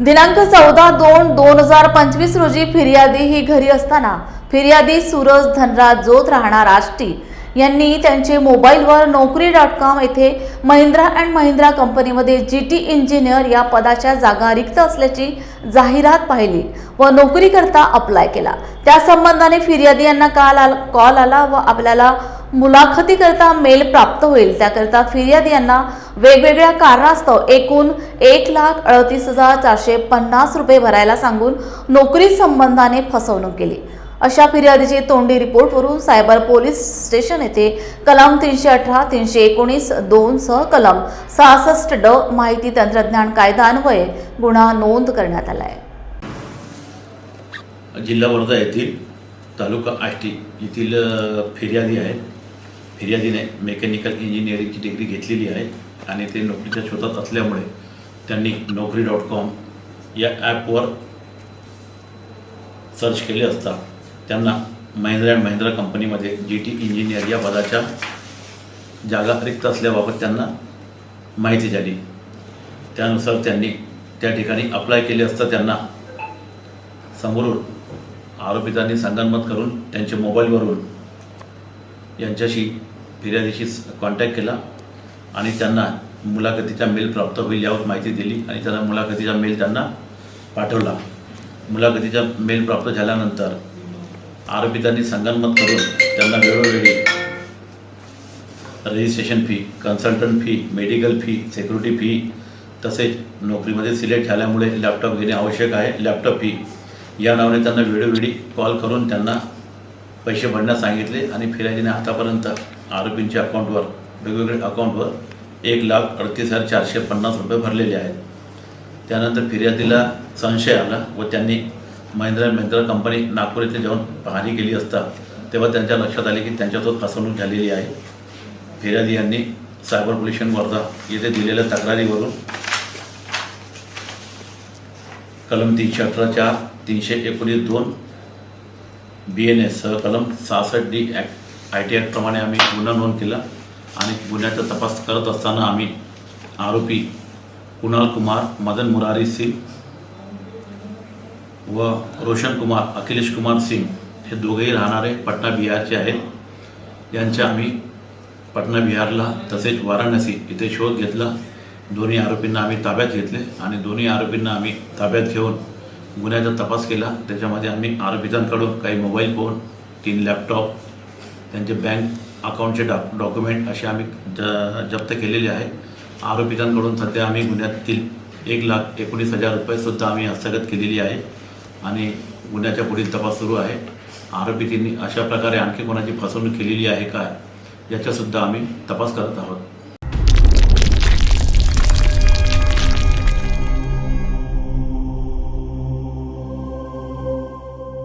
दिनांक चौदा दोन दोन हजार पंचवीस रोजी फिर्यादी ही घरी असताना फिर्यादी सूरज धनराज जोत राहणार आष्टी. यांनी त्यांचे मोबाईलवर नोकरी डॉट कॉम येथे महिंद्रा अँड महिंद्रा कंपनीमध्ये जी टी इंजिनियर या पदाच्या जागा रिक्त असल्याची जाहिरात पाहिली व नोकरीकरता अप्लाय केला. त्या संबंधाने फिर्यादी यांना काल आल कॉल आला व आपल्याला मुलाखतीकरता मेल प्राप्त होईल. त्याकरता फिर्याद यांना वेगवेगळ्या कारणास्तव एकूण एक लाख अडतीस हजार चारशे पन्नास रुपये भरायला सांगून नोकरी संबंधाने फसवणूक केली. अशा फिर्यादीचे तोंडी रिपोर्टवरून सायबर पोलीस स्टेशन येथे कलम तीनशे अठरा तीनशे एकोणीस दोन सह कलम सहासष्ट ड माहिती तंत्रज्ञान कायदा अन्वये गुन्हा नोंद करण्यात आला आहे. जिल्हा वर्धा येथील तालुका आष्टी येथील फिर्यादी आहेत. फिर्यादीने मेकॅनिकल इंजिनिअरिंगची डिग्री घेतलेली आहे आणि ते नोकरीच्या शोधात असल्यामुळे त्यांनी नोकरी डॉट कॉम या ॲपवर सर्च केले असता त्यांना महिंद्रा अँड महिंद्रा कंपनीमध्ये जी टी इंजिनियर या पदाच्या जागा रिक्त असल्याबाबत त्यांना माहिती झाली. त्यानुसार त्यांनी त्या ठिकाणी अप्लाय केले असता त्यांना समोरून आरोपितांनी संगनमत करून त्यांच्या मोबाईलवरून यांच्याशी फिर्यादीशी कॉन्टॅक्ट केला आणि त्यांना मुलाखतीचा मेल प्राप्त होईल यावर माहिती दिली आणि त्यांना मुलाखतीचा मेल त्यांना पाठवला. मुलाखतीचा मेल प्राप्त झाल्यानंतर आरोपितांनी संगनमत करून त्यांना वेळोवेळी registration fee consultant fee medical fee security fee तसेच नोकरीमध्ये सिलेक्ट झाल्यामुळे लॅपटॉप घेणे आवश्यक आहे. लॅपटॉप फी या नावाने त्यांना वेळोवेळी कॉल करून त्यांना पैसे भरण्यास सांगितले आणि फिर्यादीने आतापर्यंत आरोपींच्या अकाउंटवर वेगवेगळ्या अकाउंटवर एक लाख अडतीस हजार चारशे पन्नास रुपये भरलेले आहेत. त्यानंतर फिर्यादीला संशय आला व त्यांनी महिंद्रा महिंद्रा कंपनी नागपूर येथे जाऊन पाहणी केली असता तेव्हा त्यांच्या लक्षात आले की त्यांच्यासोबत फसवणूक झालेली आहे. फिर्यादी यांनी सायबर पोल्युशन वर्धा येथे दिलेल्या तक्रारीवरून कलम तीनशे अठरा चार तीनशे एकोणीस दोन बी एन एस सहकलम सहासष्ट डी ॲक्ट आय टी ॲक्टप्रमाणे आम्ही गुन्हा नोंद केला आणि गुन्ह्याचा तपास करत असताना आम्ही आरोपी कुणाल कुमार मदन मुरारी सिंग व रोशन कुमार अखिलेश कुमार सिंग हे दोघेही राहणारे पटना बिहारचे आहेत. यांच्या आम्ही पटना बिहारला तसेच वाराणसी इथे शोध घेतला. दोन्ही आरोपींना आम्ही ताब्यात घेतले आणि दोन्ही आरोपींना आम्ही ताब्यात घेऊन गुन्ह्याचा तपास केला. त्याच्यामध्ये आम्ही आरोपितांकडून काही मोबाईल फोन तीन लॅपटॉप त्यांचे बँक अकाउंटचे डॉ डॉक्युमेंट असे आम्ही ज जप्त केलेले आहे. आरोपितांकडून सध्या आम्ही गुन्ह्यातील एक लाख एकोणीस हजार रुपयेसुद्धा आम्ही हस्तगत केलेली आहे आणि गुन्ह्याच्या पुढील तपास सुरू आहे. आरोपीतींनी अशा प्रकारे आणखी कोणाची फसवणूक केलेली आहे काय याचासुद्धा आम्ही तपास करत आहोत.